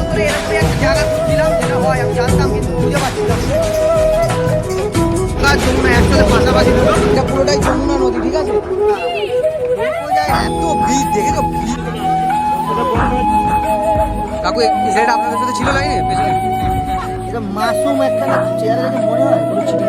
বছর ধরে এরকমই একটা জায়গা খুঁজছিলাম যেটা হয় আমি জানতাম কিন্তু খুঁজে পাচ্ছিলাম না। গঙ্গা যমুনা একসাথে পাশাপাশি দুটো এটা পুরোটাই যমুনা নদী ঠিক আছে এত ভিড় দেখেছ ভিড় কাকু এই ছেলেটা আপনাদের সাথে ছিল লাইনে পেছনে এটা মাসুম একটা না চেয়ারে দেখে মনে হয় পুরো ছিটে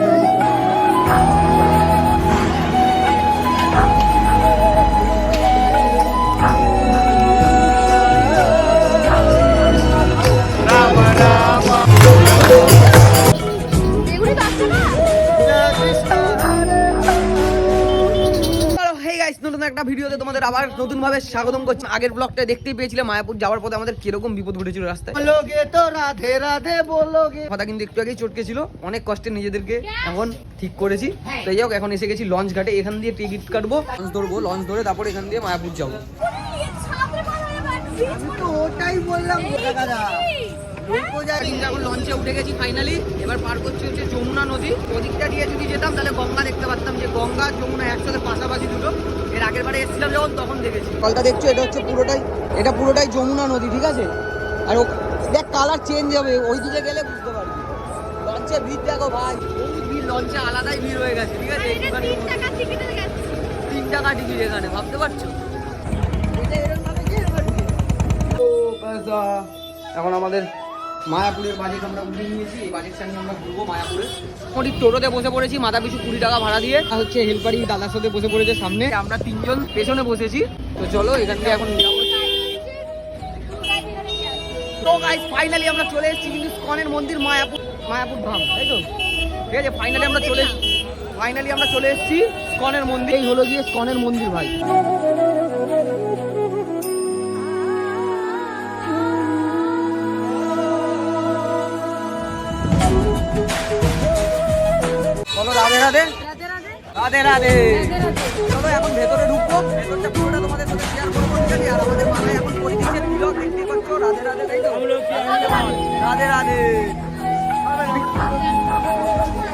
তোমাদের আবার নতুন ভাবে স্বাগতম করছি। আগের ব্লগটা দেখতেই পেয়েছিলে মায়াপুর যাওয়ার পথে আমাদের কীরকম বিপদ ঘটেছিল রাস্তায়। রাধে রাধে বলোগে কথা কিন্তু একটু আগেই চটকে ছিল অনেক কষ্টে নিজেদেরকে এখন ঠিক করেছি। তাই যাই হোক এখন এসে গেছি লঞ্চ ঘাটে এখান দিয়ে টিকিট কাটবো লঞ্চ ধরবো লঞ্চ ধরে তারপর এখান দিয়ে মায়াপুর যাব। তো ওটাই বললাম। এখন লঞ্চে উঠে গেছি ফাইনালি এবার পার করছি হচ্ছে যমুনা নদী। ওদিকটা দিয়ে যদি যেতাম তাহলে গঙ্গা দেখতে পারতাম যে গঙ্গা যমুনা একসাথে পাশাপাশি দুটো। এর আগের বারে এসেছিলাম যখন তখন দেখেছি। কলটা দেখছ এটা হচ্ছে পুরোটাই এটা পুরোটাই যমুনা নদী ঠিক আছে? আর ও দেখ কালার চেঞ্জ হবে ওই দিকে গেলে বুঝতে পারবি। লঞ্চে ভিড় দেখো ভাই। ভিড় লঞ্চে আলাদাই ভিড় হয়ে গেছে ঠিক আছে? তিন টাকা টিকিটে গেছে। তিন টাকা টিকিট এখানে ভাবতে পারছ? এখন আমাদের মায়াপুরের বাজেট আমরা উঠিয়ে নিয়েছি, এই বাজেটটা নিয়ে আমরা ঘুরবো মায়াপুরে। মোটামুটি টোটোতে বসে পড়েছি, মাথা পিছু কুড়ি টাকা ভাড়া দিয়ে। আর হচ্ছে হেল্পারি দাদার সাথে বসে পড়েছে সামনে। আমরা তিনজন পেছনে বসেছি। তো চলো এখান থেকে এখন তো ফাইনালি আমরা চলে এসেছি কিন্তু স্কনের মন্দির মায়াপুর মায়াপুর ধাম, তাই তো? ঠিক আছে ফাইনালি আমরা চলে ফাইনালি আমরা চলে এসেছি স্কনের মন্দির। এই হলো গিয়ে স্কনের মন্দির ভাই। রাধে। রাধে রাধে। চলো এখন ভেতরে ঢুকবো। ভেতরটা পুরোটা তোমাদের সাথে শেয়ার করব ঠিক আছে? আর আমাদের এখন করে দিচ্ছে? দেখতে পাচ্ছ রাধে রাধে তাই তো? রাধে রাধে।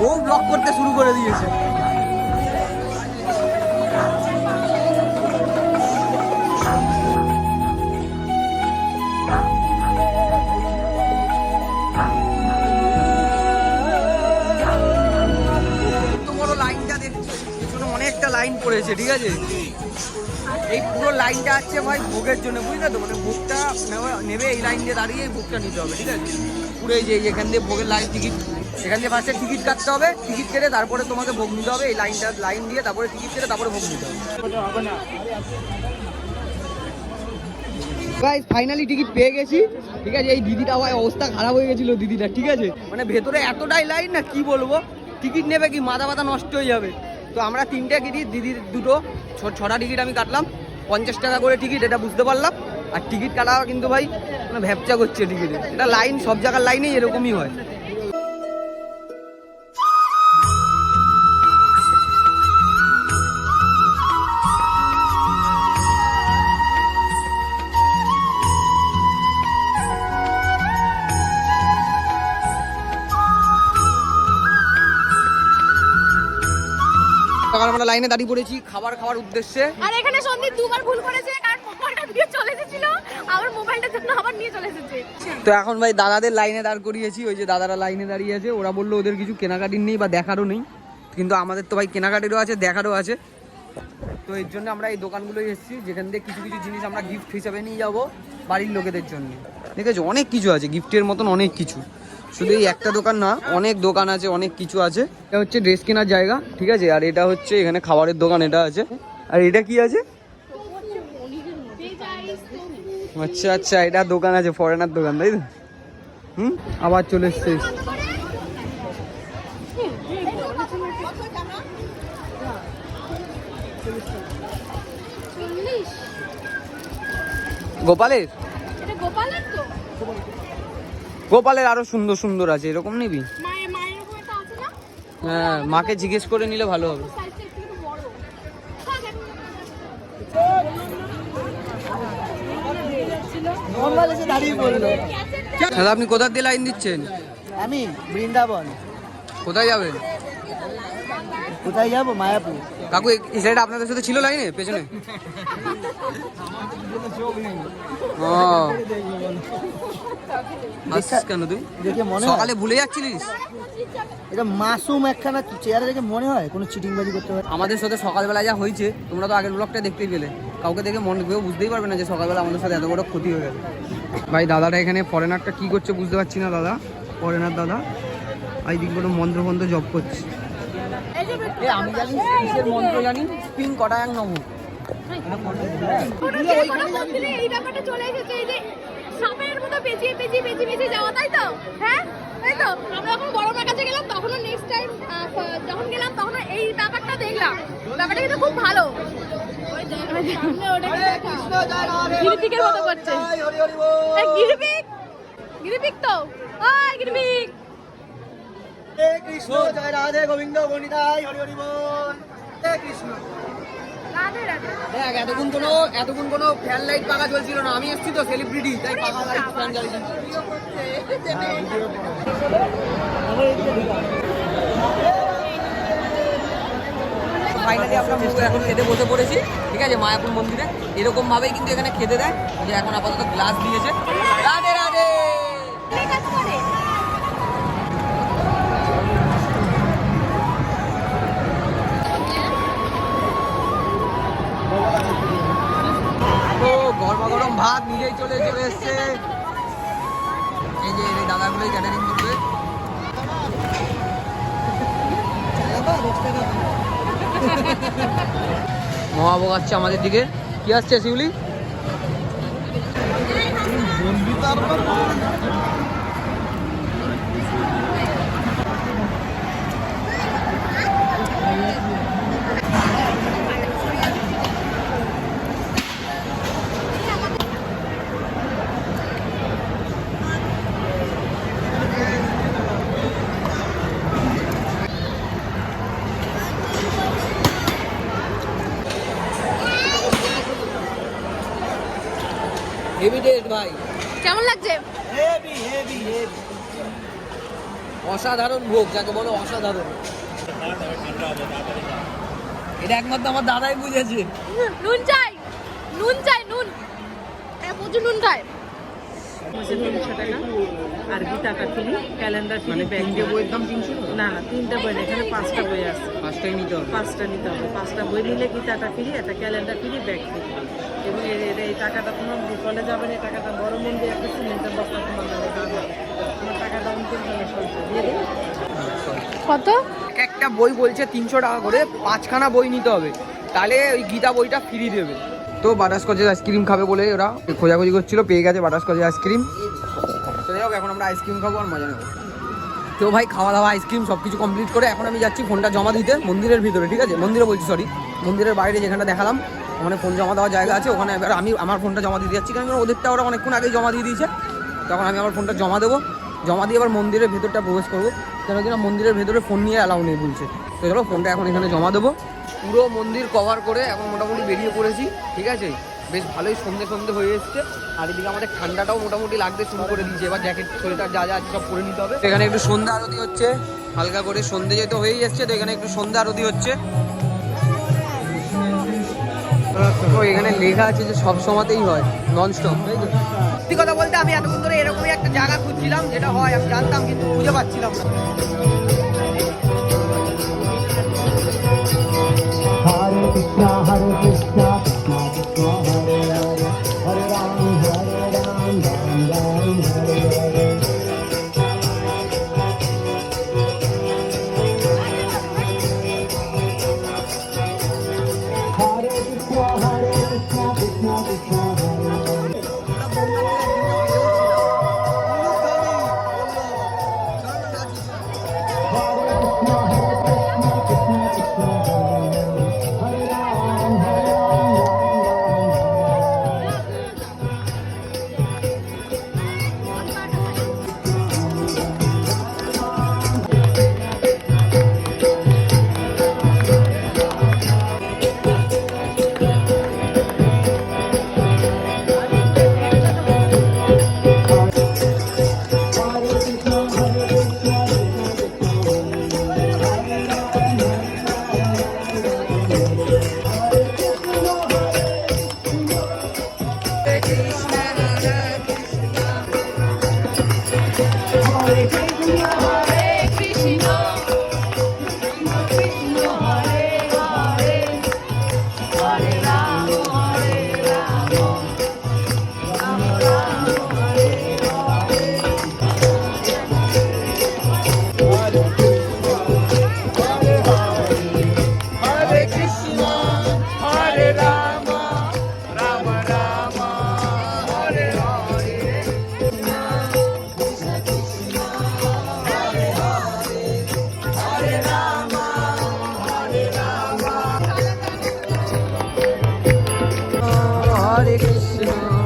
ও ব্লক করতে শুরু করে দিয়েছে। লাইন পড়েছে ঠিক আছে? এই পুরো লাইনটা আছে ভাই ভোগের জন্য বুঝলে তো? মানে ভোগটা নেবে এই লাইন দিয়ে দাঁড়িয়ে ভোগটা নিতে হবে ঠিক আছে? পুরো এই যে এখান দিয়ে ভোগের লাইন টিকিট এখান দিয়ে ফার্স্টে টিকিট কাটতে হবে টিকিট কেটে তারপরে তোমাকে ভোগ নিতে হবে এই লাইনটা লাইন দিয়ে তারপরে টিকিট কেটে তারপরে ভোগ নিতে হবে। গাইস ফাইনালি টিকিট পেয়ে গেছি ঠিক আছে? এই দিদিটা ভাই অবস্থা খারাপ হয়ে গেছিল দিদিটা ঠিক আছে? মানে ভেতরে এতটাই লাইন না কি বলব? টিকিট নেবে কি? মাথা মাথা নষ্ট হয়ে যাবে। তো আমরা তিনটে টিকিট, দিদির দুটো ছটা টিকিট আমি কাটলাম। পঞ্চাশ টাকা করে টিকিট, এটা বুঝতে পারলাম। আর টিকিট কাটা কিন্তু ভাই মানে ভ্যাপচা করছে টিকিটে। এটা লাইন, সব জায়গার লাইনেই এরকমই হয়। আমরা লাইনে দাঁড়িয়ে পড়েছি খাবার খাওয়ার উদ্দেশ্যে। আর এখানে সন্দীপ দুবার ভুল করেছে কারণ মোবাইলটা দিয়ে চলে এসেছিল আমার মোবাইলটার জন্য আবার নিয়ে চলে এসেছে। তো এখন ভাই দাদাদের লাইনে দাঁড় করিয়েছি ওই যে দাদারা লাইনে দাঁড়িয়ে আছে ওরা বলল ওদের কিছু কেনাকাটির নেই বা দেখারও নেই কিন্তু আমাদের তো ভাই কেনাকাটিরও আছে দেখারও আছে। তো এর জন্য আমরা এই দোকানগুলোই এসেছি যেখান থেকে কিছু কিছু জিনিস আমরা গিফট হিসাবে নিয়ে যাব বাড়ির লোকেদের জন্য। ঠিক আছে অনেক কিছু আছে গিফটের মতন অনেক কিছু। শুধু এই একটা দোকান না, অনেক দোকান আছে, অনেক কিছু আছে। এটা হচ্ছে ড্রেস কেনার জায়গা, ঠিক আছে? আর এটা হচ্ছে এখানে খাবারের দোকান, এটা আছে। আর এটা কি আছে? আচ্ছা আচ্ছা এটা দোকান আছে ফরেনার দোকান, তাই তো? হুম? আবার চলে এসছে। গোপালের? গোপালের আরও সুন্দর সুন্দর আছে এরকম নিবি? হ্যাঁ মাকে জিজ্ঞেস করে নিলে ভালো হবে। দাদা আপনি কোথা দিয়ে লাইন দিচ্ছেন? আমি বৃন্দাবন। কোথায় যাবেন? কোথায় যাব? মায়াপুর। কাকু এই সাইডে আপনাদের সাথে ছিল লাইনে? পেছনে? ও। কেন তুই? দেখে মনে হয় সকালে ভুলে যাচ্ছিলিস? এটা মাসুম একখানা দেখে মনে হয় কোনো চিটিংবাজি করতে পারে আমাদের সাথে সকালবেলা যা হয়েছে তোমরা তো আগের ব্লগটা দেখতেই পেলে। কাউকে দেখে মনে কেউ বুঝতেই পারবে না যে সকালবেলা আমাদের সাথে এত বড় ক্ষতি হয়ে গেছে ভাই দাদাটা এখানে ফরেনারটা কি করছে বুঝতে পারছি না দাদা। ফরেনার দাদা। আই দিক কোনো মন্ত্র মন্ত্র জব করছে। এই আমি জানি কিসের মন্ত্র জানি? স্পিন কটা এক নব সাপের মতো পেঁচিয়ে পেঁচিয়ে পেঁচিয়ে পেঁচিয়ে যাওয়া তাই তো? হ্যাঁ? তাই তো? আমরা যখন বড় মার কাছে গেলাম তখনও নেক্সট টাইম যখন গেলাম তখন এই ব্যাপারটা দেখলাম। ব্যাপারটা কিন্তু খুব ভালো। গিরিপিকের মতো করছে। গিরিপিক! গিরিপিক তো? ওই গিরিপিক! কৃষ্ণ জয় রাধে গোবিন্দ গণিতাই হরি হরি বল। কৃষ্ণ। দেখ এতক্ষণ কোনো এতক্ষণ কোনো ফ্যান লাইট পাকা চলছিল না। আমি এসেছি তো সেলিব্রিটি তাই পাকা লাইট ফ্যান জ্বালিয়েছি ফাইনালি আমরা মুখ এখন খেতে বসে পড়েছি ঠিক আছে? মায়াপুর মন্দিরে। এরকম ভাবেই কিন্তু এখানে খেতে দেয় যে এখন আপাতত গ্লাস দিয়েছে। ভাত নিজেই চলে চলে এসছে। এই যে এই দাদাগুলোই ক্যাটারিং করবে। মহাভোগ আসছে আমাদের দিকে। কি আসছে শিউলি হেভি টেস্ট ভাই কেমন লাগছে হেভি হেভি হেভি অসাধারণ ভোগ যাকে বলো অসাধারণ। এটা একমাত্র আমার দাদাই বুঝেছে। নুন চাই নুন চাই নুন। হ্যাঁ প্রচুর নুন খায়। তিনশো টাকা আর গীতা কাটলি ক্যালেন্ডার ব্যাগ তিনটে বইয়ের দাম তিনশো না না তিনটা বই না এখানে পাঁচটা বই আছে। পাঁচটাই নিতে হবে। পাঁচটা নিতে হবে। পাঁচটা বই নিলে গীতাটা ফ্রি একটা ক্যালেন্ডার ফ্রি ব্যাগ ফ্রি এবং টাকাটা তোমার বিফলে যাবে না টাকাটা বড় মন্দির একটা সিমেন্টের বস্তা তোমার নামে তোমার টাকাটা অন্তিম দিয়ে দিই কত? একটা বই বলছে তিনশো টাকা করে পাঁচখানা বই নিতে হবে। তাহলে ওই গীতা বইটা ফ্রি দেবে। তো বাটারস্কচের আইসক্রিম খাবে বলে ওরা খোঁজাখুঁজি করছিল পেয়ে গেছে বাটারস্কচের আইসক্রিম তো যাই হোক এখন আমরা আইসক্রিম খাব আর মজা নেব। তো ভাই খাওয়া দাওয়া আইসক্রিম সব কিছু কমপ্লিট করে এখন আমি যাচ্ছি ফোনটা জমা দিতে মন্দিরের ভিতরে ঠিক আছে? মন্দিরে বলছি সরি মন্দিরের বাইরে যেখানটা দেখালাম ওখানে ফোন জমা দেওয়ার জায়গা আছে, ওখানে এবার আমি আমার ফোনটা জমা দিতে যাচ্ছি। কারণ ওদেরটা ওরা অনেকক্ষণ আগেই জমা দিয়ে দিয়েছে। তখন আমি আমার ফোনটা জমা দেবো। জমা দিয়ে এবার মন্দিরের ভেতরটা প্রবেশ করব। কেন কিনা মন্দিরের ভেতরে ফোন নিয়ে অ্যালাউ নেই বলছে। তো চলো ফোনটা এখন এখানে জমা দেবো। পুরো মন্দির কভার করে এখন মোটামুটি বেরিয়ে পড়েছি, ঠিক আছে? বেশ ভালোই সন্ধে সন্ধে হয়ে এসছে। আর এদিকে আমাদের ঠান্ডাটাও মোটামুটি লাগতে শুরু করে দিয়েছে। এবার জ্যাকেট সোয়েটার যা যা সব পরে নিতে হবে। এখানে একটু সন্ধ্যা আরতি হচ্ছে। হালকা করে সন্ধে যেহেতু হয়েই এসছে, তো এখানে একটু সন্ধ্যা আরতি হচ্ছে। এখানে লেখা আছে যে সব সময়তেই হয় নন স্টপ তাই তো? সত্যি কথা বলতে আমি এতক্ষণ ধরে এরকমই একটা জায়গা খুঁজছিলাম যেটা হয় আমি জানতাম কিন্তু খুঁজে পাচ্ছিলাম হরে কৃষ্ণ হরে কৃষ্ণ কৃষ্ণ কৃষ্ণ হরে হরে কৃষ্ণ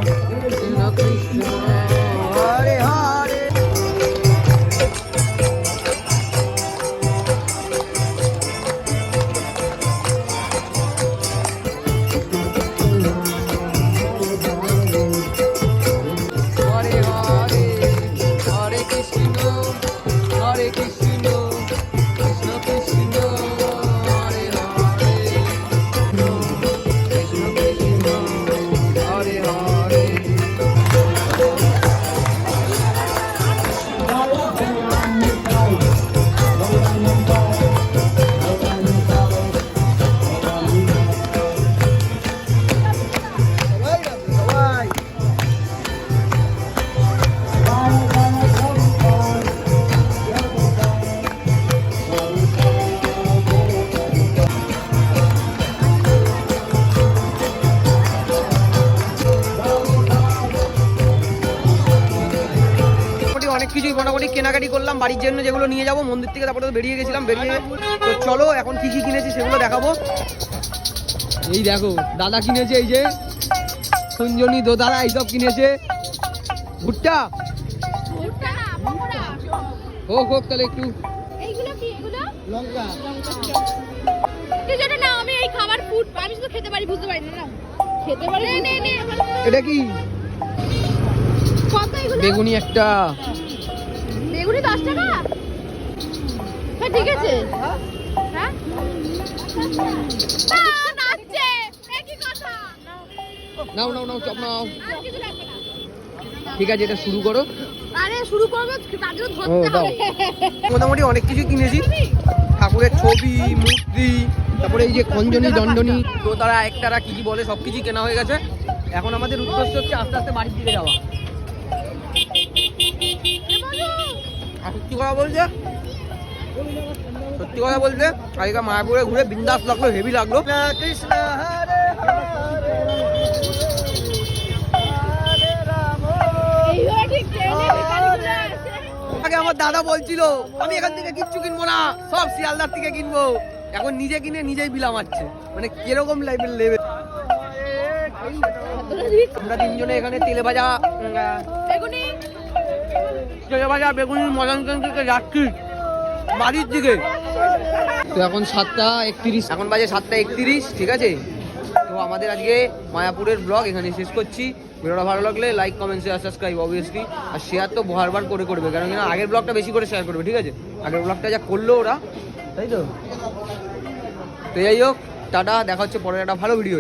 কিছুই মোটামুটি কেনাকাটি করলাম বাড়ির জন্য যেগুলো নিয়ে যাব মন্দির থেকে তারপরে তো বেরিয়ে গেছিলাম বেরিয়ে তো চলো এখন কি কি কিনেছি সেগুলো দেখাবো। এই দেখো দাদা কিনেছে এই যে কুঞ্জনি দোদারা এইসব কিনেছে। ভুট্টা? ভুট্টা না, পকোড়া। হোক হোক তাহলে একটু এইগুলো কি এগুলো? লঙ্কা। যেটা না আমি এই খাবার ফুড আমি শুধু খেতে পারি বুঝতে পারি না না খেতে পারি নে নে নে এটা কি বেগুনি একটা। বেগুনি দশ টাকা? হ্যাঁ ঠিক আছে। হ্যাঁ? নাও নাও নাও চপ নাও। কিছু ঠিক আছে এটা শুরু করো। আরে শুরু করব তার জন্য ধরতে হবে। মোটামুটি অনেক কিছু কিনেছি। ঠাকুরের ছবি মূর্তি তারপরে এই যে খঞ্জনি দণ্ডনি। তো তারা একতারা কি কি বলে সব কিছুই কেনা হয়ে গেছে। এখন আমাদের উদ্দেশ্য হচ্ছে আস্তে আস্তে বাড়ির দিকে যাওয়া। সত্যি কথা বলছে? সত্যি কথা বলতে আজকে মায়াপুরে ঘুরে বিন্দাস লাগল হেভি লাগল। কৃষ্ণ আছে। আগে আমার দাদা বলছিল আমি এখান থেকে কিচ্ছু কিনবো না সব শিয়ালদার থেকে কিনবো। এখন নিজে কিনে নিজেই বিলা মারছে মানে কীরকম লেভেল লেভেল আমরা তিনজনে এখানে তেলে ভাজা থেকে বাড়ির দিকে। তো এখন সাতটা একত্রিশ। এখন বাজে সাতটা একত্রিশ, ঠিক আছে? তো আমাদের আজকে মায়াপুরের ব্লগ এখানে শেষ করছি। ভিডিওটা ভালো লাগলে like comment share subscribe obviously আর শেয়ার তো বারবার করে করবে কারণ কিনা আগের ব্লগটা বেশি করে শেয়ার করবে, ঠিক আছে? আগের ব্লগটা যা করল ওরা, তাই তো? তো যাই হোক, টাটা, দেখা হচ্ছে পরে একটা ভালো ভিডিও